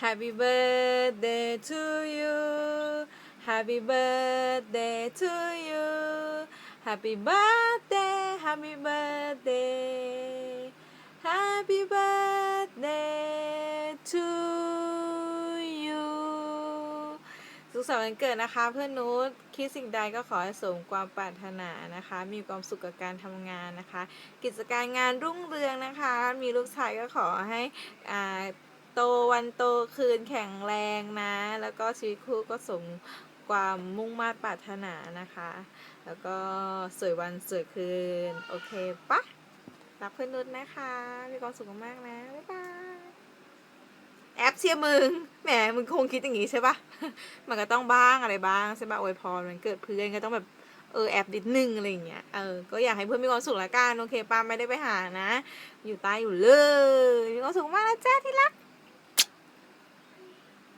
Happy birthday to you Happy birthday to you Happy birthday Happy birthday Happy birthday to you สุขสันต์วันเกิดนะคะเพื่อนนุชคิดสิ่งใดก็ขอให้สมความปรารถนานะคะ มีความสุขกับการทำงานนะคะ กิจการงานรุ่งเรืองนะคะ มีลูกชายก็ขอให้อ่า โตวันโตคืนแข็งแรงนะ แล้วก็ชีวิตคู่ก็สมความมุ่งมา่ปรารถนานะคะ แล้วก็สวยวันสวยคืน โอเคปะรักเพื่อนนุชนะคะ มีความสุขมากนะ บ๊ายบาย แอปเชียร์มึง แหม มึงคงคิดอย่างงี้ใช่ปะมันก็ต้องบ้างอะไรบ้างใช่ปะอวยพรมันเกิดเพื่อนก็ต้องแบบเออแอบนิดนึงอะไรอย่างเงี้ย เออ ก็อยากให้เพื่อนมีความสุขละกัน โอเคป้าไม่ได้ไปหานะ อยู่ใต้อยู่เลย มีความสุขมากนะจ้าที่รัก